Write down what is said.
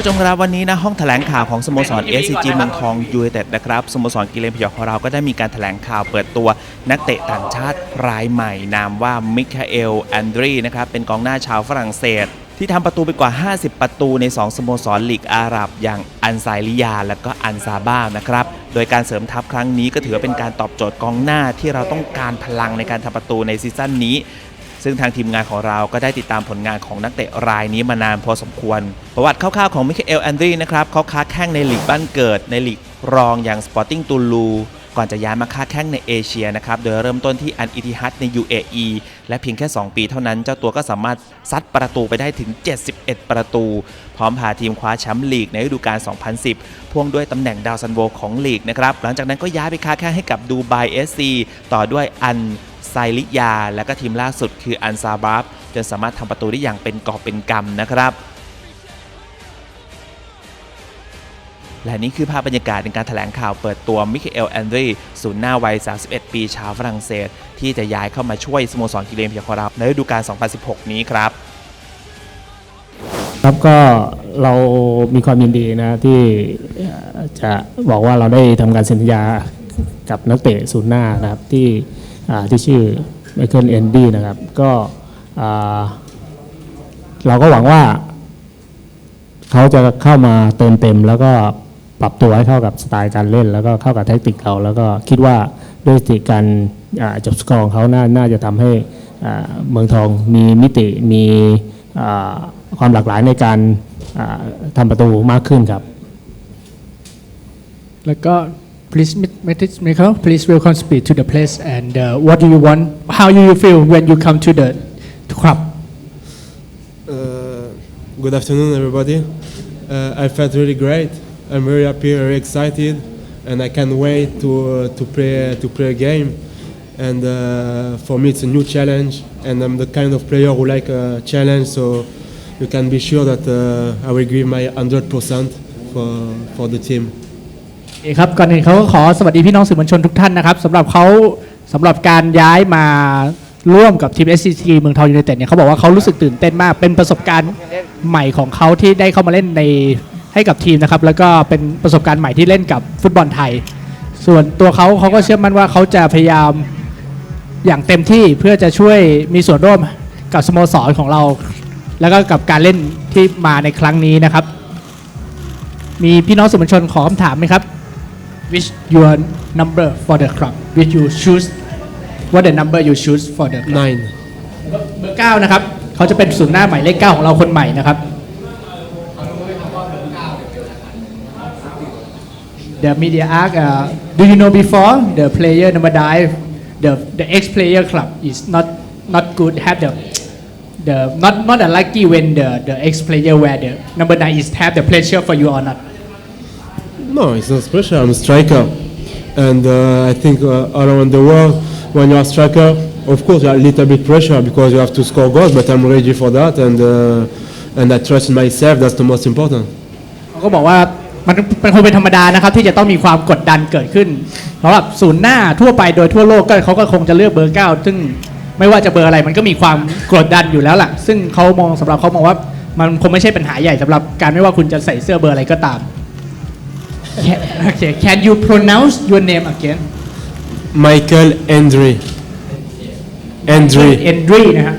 ผู้ชมครับวันนี้นะห้องแถลงข่าวของสโมสร SCG เมืองทองยูไนเต็ดนะครับสโมสรกิเลนพยองของเราก็ได้มีการแถลงข่าวเปิดตัวนักเตะต่างชาติรายใหม่ นามว่ามิคาเอลแอนดรีนะครับเป็นกองหน้าชาวฝรั่งเศส ที่ทำประตูไปกว่า 50 ประตูใน 2 สโมสรลีกอาหรับ อย่างอันไซลิยา และก็อันซาบ้านะครับโดยการเสริมทัพครั้งนี้ก็ถือว่าเป็นการตอบโจทย์กองหน้าที่เราต้องการพลังในการทำประตูในซีซั่นนี้ ซึ่งทางทีมงานของเราก็ได้ติดตามผลงานของนักเตะรายนี้มานานพอสมควร ประวัติคร่าวๆของมิเคเอลแอนดรีนะครับเขาค้าแข้งในลีกบ้านเกิด ในลีกรองอย่างสปอร์ติ้งตูลูก่อนจะย้ายมาค้าแข้งในเอเชียนะครับ โดยเริ่มต้นที่อันอิทิฮัดใน UAE และเพียงแค่ 2 ปีเท่านั้น เจ้าตัวก็สามารถซัดประตูไปได้ถึง 71 ประตู พร้อมพาทีมคว้าแชมป์ลีกในฤดูกาล 2010 พ่วงด้วยตำแหน่งดาวซันโวของลีกนะครับ หลังจากนั้นก็ย้ายไปค้าแข้งให้กับดูไบเอสซีต่อด้วยอัน ไซลิยา และก็ทีมล่าสุดคืออันซาบาฟจนสามารถทำประตูได้อย่างเป็นกอบเป็นกำนะครับ และนี่คือภาพบรรยากาศในการถแถลงข่าวเปิดตัวมิเคเอลแอนดรีศูนย์หน้าวัย 31 ปีชาวฝรั่งเศส ที่จะย้ายเข้ามาช่วยสโมสรกิเลนพยคอรับในฤดูกาล 2016 นี้ครับครับก็เรามีความยินดีนะที่จะบอกว่าเราได้ทำการเซ็นสัญญากับนักเตะศูนย์หน้านะครับที่ ที่ชื่อไมเคิลเอนดี้นะครับ ก็อ่าเราก็หวังว่า เขาจะเข้ามาเติมเต็ม แล้วก็ปรับตัวให้เข้ากับสไตล์การเล่น แล้วก็เข้ากับแทคติกเราแล้วก็คิดว่าด้วยติการจบสกอร์ของเขาน่าน่าจะทำให้อ่าเมืองทองมีมิติมีอ่าความหลากหลายในการอ่าทำประตูมากขึ้นครับ แล้วก็ please Mr. Michael please welcome speak to the place and uh, what do you want how do you feel when you come to the club Uh, good afternoon, everybody. Uh, I felt really great. I'm very happy, very excited, and I can't wait to uh, to play to play a game. And uh, for me, it's a new challenge, and I'm the kind of player who like a challenge. So you can be sure that uh, I will give my 100% for for the team. โอคครับก่อนอื่นเขาก็ขอสวัสดีพี่น้องสื่อมวลชนทุกท่านนะครับสำหรับเขาสำหรับการย้ายมาร่วมกับทีม SCG เมืองทองยูไนเต็ดเนี่ยเขาบอกว่าเขารู้สึกตื่นเต้นมาก เป็นประสบการณ์ใหม่ของเขาที่ได้เข้ามาเล่นในให้กับทีมนะครับแล้วก็เป็นประสบการณ์ใหม่ที่เล่นกับฟุตบอลไทย ส่วนตัวเขาเขาก็เชื่อมั่นว่าเขาจะพยายามอย่างเต็มที่เพื่อจะช่วยมีส่วนร่วมกับสโมสรของเรา แล้วก็กับการเล่นที่มาในครั้งนี้นะครับ มีพี่น้องสื่อมวลชนขอคำถามไหมครับ which your number for the club which you choose what the number you choose for the club Nine. เบอร์เก้านะครับเขาจะเป็นศูนย์หน้าใหม่เลขเก้าของเราคนใหม่นะครับ The media ask uh, do you know before the player number nine the the ex player club is not not good have the the not not unlucky when the the ex player wear the number nine is have the pleasure for you or not No, it's not special. I'm a striker, and uh, I think uh, all around the world, when you're a striker, of course you have a little bit pressure because you have to score goals. But I'm ready for that, and uh, and I trust in myself. That's the most important. เขาก็บอกว่ามันมันคงเป็นธรรมดานะครับ ที่จะต้องมีความกดดันเกิดขึ้นสำหรับศูนย์หน้าทั่วไปโดยทั่วโลกก็เขาก็คงจะเลือกเบอร์เก้าซึ่งไม่ว่าจะเบอร์อะไรมันก็มีความกดดันอยู่แล้วล่ะ ซึ่งเขามองสำหรับเขามองว่ามันคงไม่ใช่ปัญหาใหญ่สำหรับการไม่ว่าคุณจะใส่เสื้อเบอร์อะไรก็ตาม Can- okay can you pronounce your name again Michael Hendry. Hendry. เอนดรีนะฮะ